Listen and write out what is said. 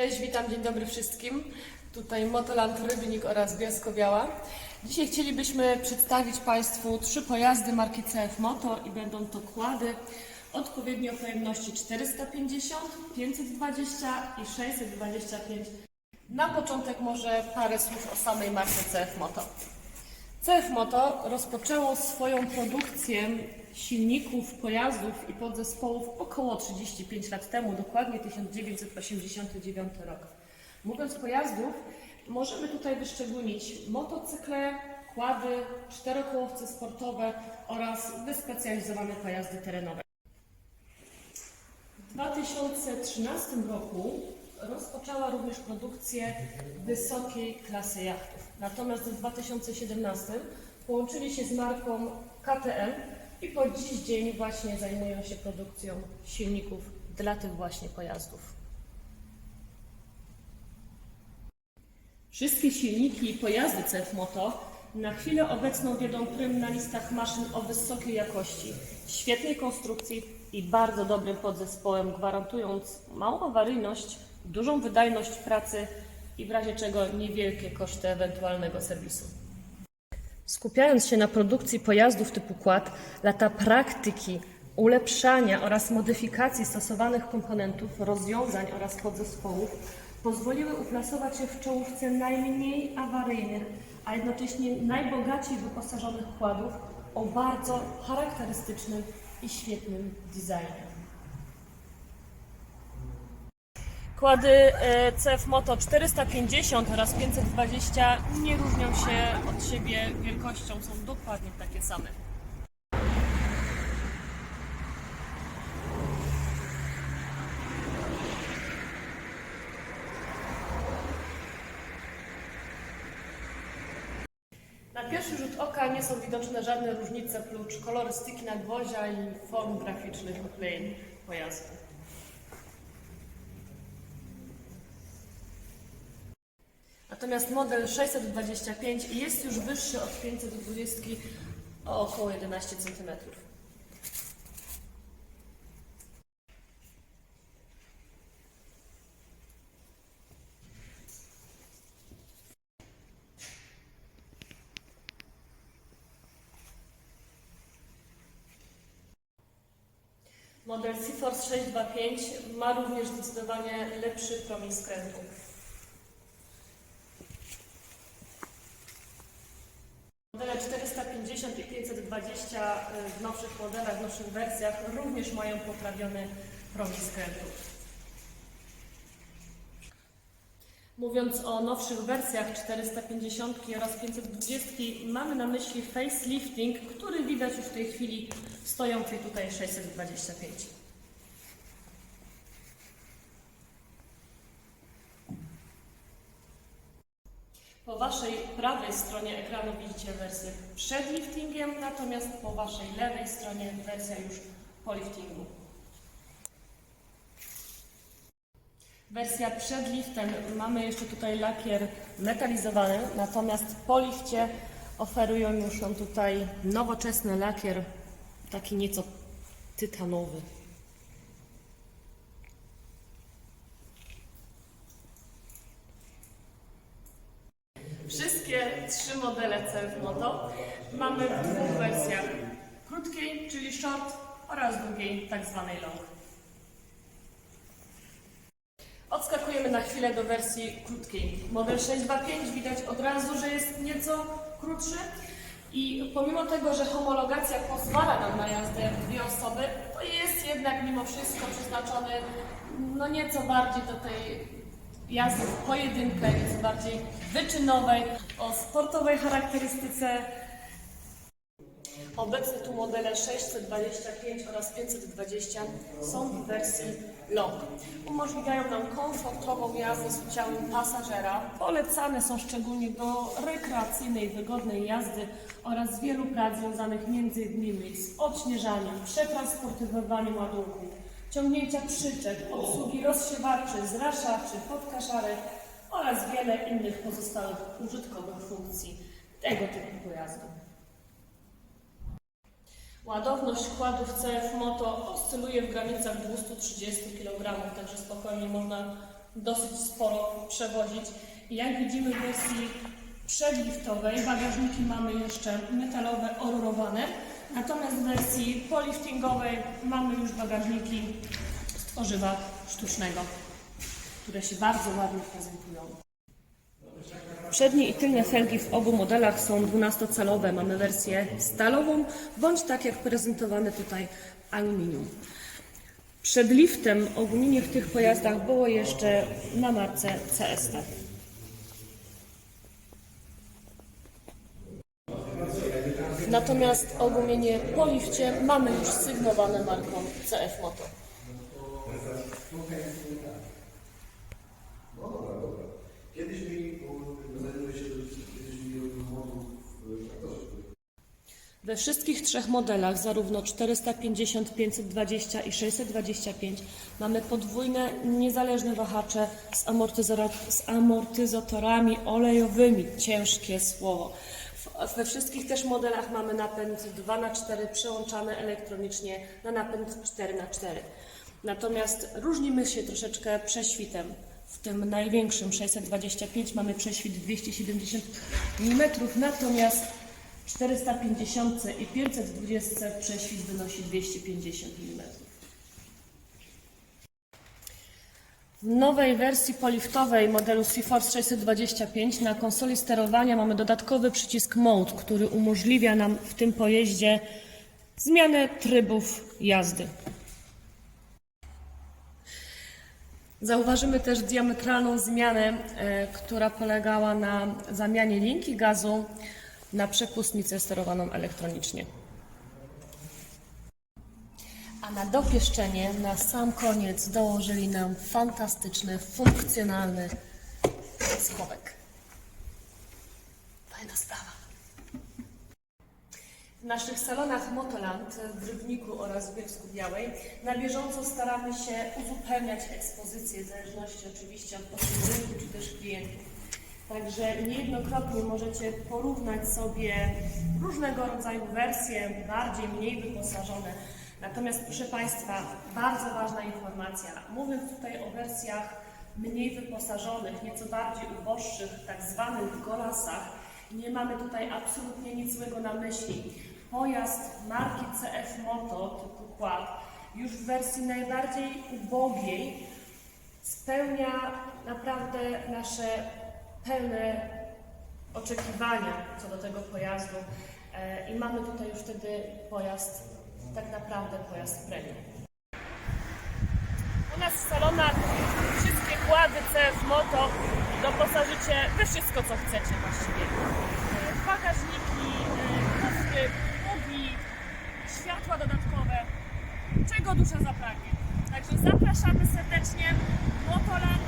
Cześć, witam, dzień dobry wszystkim. Tutaj Motoland Rybnik oraz Bielsko-Biała. Dzisiaj chcielibyśmy przedstawić Państwu trzy pojazdy marki CF Moto i będą to kłady odpowiednio pojemności 450, 520 i 625. Na początek może parę słów o samej marce CF Moto. CF Moto rozpoczęło swoją produkcję silników, pojazdów i podzespołów około 35 lat temu, dokładnie 1989 rok. Mówiąc pojazdów, możemy tutaj wyszczególnić motocykle, kłady, czterokołowce sportowe oraz wyspecjalizowane pojazdy terenowe. W 2013 roku rozpoczęła również produkcję wysokiej klasy jachtów. Natomiast w 2017 połączyli się z marką KTM i po dziś dzień właśnie zajmują się produkcją silników dla tych właśnie pojazdów. Wszystkie silniki i pojazdy CF Moto na chwilę obecną wiodą prym na listach maszyn o wysokiej jakości, świetnej konstrukcji i bardzo dobrym podzespołem, gwarantując małą awaryjność, dużą wydajność pracy i w razie czego niewielkie koszty ewentualnego serwisu. Skupiając się na produkcji pojazdów typu quad, lata praktyki, ulepszania oraz modyfikacji stosowanych komponentów, rozwiązań oraz podzespołów pozwoliły uplasować się w czołówce najmniej awaryjnych, a jednocześnie najbogaciej wyposażonych kładów o bardzo charakterystycznym i świetnym designie. Kłady e, CF Moto 450 oraz 520 nie różnią się od siebie wielkością, są dokładnie takie same. Na pierwszy rzut oka nie są widoczne żadne różnice prócz kolorystyki nadwozia i form graficznych uklejeń pojazdu. Natomiast model 625 jest już wyższy od 520 o około 11 cm. Model Seaforce 625 ma również zdecydowanie lepszy promień skrętu. Modele 450 i 520 y, w nowszych modelach, w nowszych wersjach również mają poprawiony promień skrętu. Mówiąc o nowszych wersjach 450 oraz 520 mamy na myśli facelifting, który widać już w tej chwili w stojącej tutaj 625. Po Waszej prawej stronie ekranu widzicie wersję przed liftingiem, natomiast po Waszej lewej stronie wersja już po liftingu. Wersja przed liftem mamy jeszcze tutaj lakier metalizowany, natomiast po lifcie oferują już nam tutaj nowoczesny lakier, taki nieco tytanowy. Wszystkie trzy modele CF Moto mamy w dwóch wersjach. Krótkiej, czyli short oraz długiej, tak zwanej long. Odskakujemy na chwilę do wersji krótkiej. Model 625 widać od razu, że jest nieco krótszy i pomimo tego, że homologacja pozwala nam na jazdę w dwie osoby, to jest jednak mimo wszystko przeznaczony no nieco bardziej do tej jazdy w pojedynkę, nieco bardziej wyczynowej, o sportowej charakterystyce. Obecne tu modele 625 oraz 520 są w wersji long. Umożliwiają nam komfortową jazdę z udziałem pasażera. Polecane są szczególnie do rekreacyjnej, wygodnej jazdy oraz wielu prac związanych m.in. z odśnieżaniem, przetransportowywaniem ładunków, ciągnięcia przyczep, obsługi rozsiewaczy, zraszaczy, podkaszarek oraz wiele innych pozostałych użytkowych funkcji tego typu pojazdu. Ładowność kładów CF Moto oscyluje w granicach 230 kg, także spokojnie można dosyć sporo przewozić. Jak widzimy w wersji przedliftowej bagażniki mamy jeszcze metalowe, orurowane, natomiast w wersji poliftingowej mamy już bagażniki z tworzywa sztucznego, które się bardzo ładnie prezentują. Przednie i tylne felgi w obu modelach są 12-calowe. Mamy wersję stalową, bądź tak jak prezentowane tutaj aluminium. Przed liftem ogólnie w tych pojazdach było jeszcze na marce CST. Natomiast ogumienie po lifcie mamy już sygnowane marką CF Moto. Kiedyś się, kiedyś. We wszystkich trzech modelach, zarówno 450, 520 i 625, mamy podwójne, niezależne wahacze z amortyzatorami olejowymi. Ciężkie słowo. We wszystkich też modelach mamy napęd 2x4 przełączany elektronicznie na napęd 4x4. Natomiast różnimy się troszeczkę prześwitem. W tym największym 625 mamy prześwit 270 mm, natomiast 450 i 520 prześwit wynosi 250 mm. W nowej wersji poliftowej modelu SeaForce 625 na konsoli sterowania mamy dodatkowy przycisk Mode, który umożliwia nam w tym pojeździe zmianę trybów jazdy. Zauważymy też diametralną zmianę, e, która polegała na zamianie linki gazu na przepustnicę sterowaną elektronicznie. Na dopieszczenie na sam koniec dołożyli nam fantastyczny, funkcjonalny schowek. Fajna sprawa. W naszych salonach Motoland w Rybniku oraz w Bielsku Białej na bieżąco staramy się uzupełniać ekspozycję, w zależności oczywiście od potrzeb czy też klientów. Także niejednokrotnie możecie porównać sobie różnego rodzaju wersje, bardziej, mniej wyposażone. Natomiast proszę Państwa, bardzo ważna informacja. Mówiąc tutaj o wersjach mniej wyposażonych, nieco bardziej uboższych, tak zwanych golasach, nie mamy tutaj absolutnie nic złego na myśli. Pojazd marki CF Moto typu Quad już w wersji najbardziej ubogiej spełnia naprawdę nasze pełne oczekiwania co do tego pojazdu E, i mamy tutaj już wtedy pojazd, tak naprawdę pojazd premium. U nas w salonach wszystkie kłady CF Moto doposażycie we wszystko, co chcecie właściwie. E, Bagażniki, e, kufry, pługi, światła dodatkowe, czego dusza zapragnie. Także zapraszamy serdecznie. Motoland